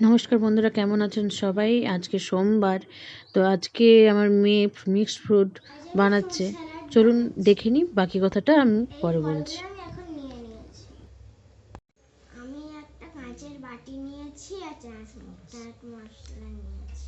নমস্কার বন্ধুরা, কেমন আছেন সবাই? আজকে সোমবার, তো আজকে আমার মেয়ে মিক্সড ফ্রুট বানাচ্ছে। চলুন দেখে নিই, বাকি কথাটা আমি পরে বলছি। আমি একটা কাঁচের বাটি নিয়েছি আর মশলা নিয়েছি।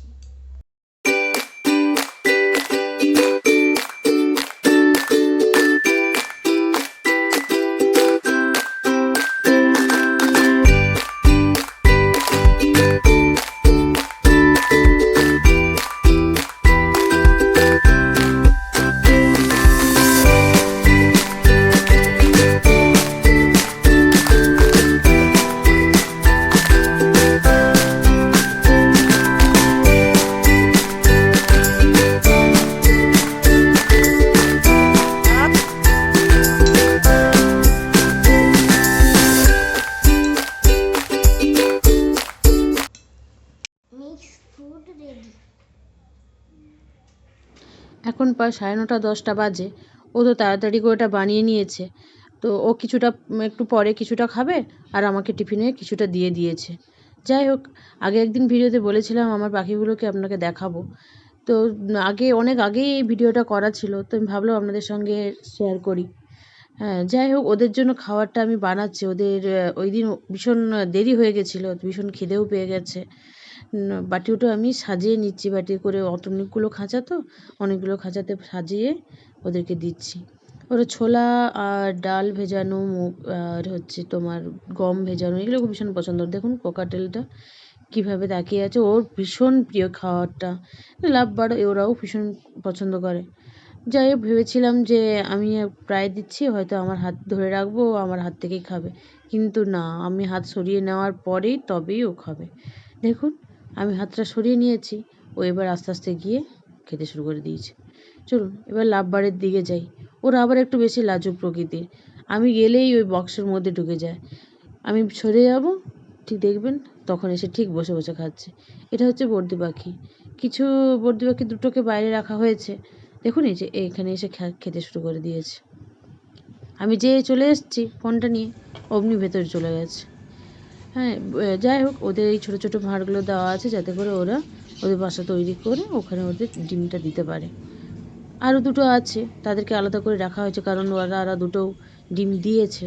এখন প্রায় সাড়ে নটা, দশটা বাজে। ও তো তাড়াতাড়ি করে ওটা বানিয়ে নিয়েছে। তো ও কিছুটা, একটু পরে কিছুটা খাবে আর আমাকে টিফিনে কিছুটা দিয়ে দিয়েছে। যাই হোক, আগে একদিন ভিডিওতে বলেছিলাম আমার পাখিগুলোকে আপনাকে দেখাবো। তো আগে, অনেক আগেই এই ভিডিওটা করা ছিল, তো আমি ভাবলাম আপনাদের সঙ্গে শেয়ার করি। হ্যাঁ যাই হোক, ওদের জন্য খাবারটা আমি বানাচ্ছি। ওদের ওই দিন ভীষণ দেরি হয়ে গেছিল, ভীষণ খিদেও পেয়ে গেছে। উম, বাটিটা আমি সাজিয়ে নিচ্ছি বাটি করে অত অনেকগুলো খাঁচা তো অনেকগুলো খাঁচাতে সাজিয়ে ওদেরকে দিচ্ছি। ওরা ছোলা আর ডাল ভেজানো মুগ আর হচ্ছে তোমার গম ভেজানো এগুলো ভীষণ পছন্দ। দেখুন কোকাটেলটা কীভাবে তাকিয়ে আছে ওর ভীষণ প্রিয় খাবারটা লাভ বাড়ো ওরাও ভীষণ পছন্দ করে। যাই হোক ভেবেছিলাম যে আমি প্রায় দিচ্ছি হয়তো আমার হাত ধরে রাখব আমার হাত থেকেই খাবে। কিন্তু না আমি হাত সরিয়ে নেওয়ার পরেই তবেই ও খাবে। দেখুন, আমি হাতটা সরিয়ে নিয়েছি। ও এবার আস্তে আস্তে গিয়ে খেতে শুরু করে দিয়েছে। চলুন, এবার লাভবারের দিকে যাই। ওরা আবার একটু বেশি লাজুক প্রকৃতির। আমি গেলেই ওই বক্সের মধ্যে ঢুকে যায়। আমি সরে যাব, ঠিক দেখবেন, তখন এসে ঠিক বসে বসে খাচ্ছে। এটা হচ্ছে বর্দি পাখি। কিছু বর্দি পাখি দুটোকে বাইরে রাখা হয়েছে। দেখুন এই যে, এখানে এসে খেতে শুরু করে দিয়েছে। আমি যে চলে এসেছি ফোনটা নিয়ে। অমনি ভেতরে চলে গেছে। হ্যাঁ যাই হোক, ওদের এই ছোটো ছোটো ভাঁড়গুলো দেওয়া আছে যাতে করে ওরা ওদের বাসা তৈরি করে ওখানে ওদের ডিমটা দিতে পারে। আরও দুটো আছে, তাদেরকে আলাদা করে রাখা হয়েছে, কারণ ওরা আরও দুটো ডিম দিয়েছে,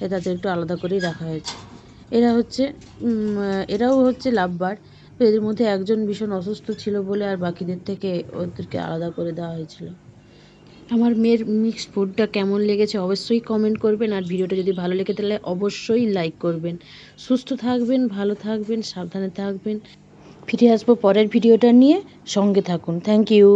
তাই তাদের একটু আলাদা করেই রাখা হয়েছে। এরা হচ্ছে এরাও হচ্ছে লাভবার তো এদের মধ্যে একজন ভীষণ অসুস্থ ছিল বলে আর বাকিদের থেকে ওদেরকে আলাদা করে দেওয়া হয়েছিল। আমার মেয়ের মিক্সড ফুডটা কেমন লেগেছে অবশ্যই কমেন্ট করবেন, আর ভিডিওটা যদি ভালো লেগে তাহলে অবশ্যই লাইক করবেন। সুস্থ থাকবেন, ভালো থাকবেন, সাবধানে থাকবেন। ফিরে আসব পরের ভিডিওটা নিয়ে, সঙ্গে থাকুন। Thank you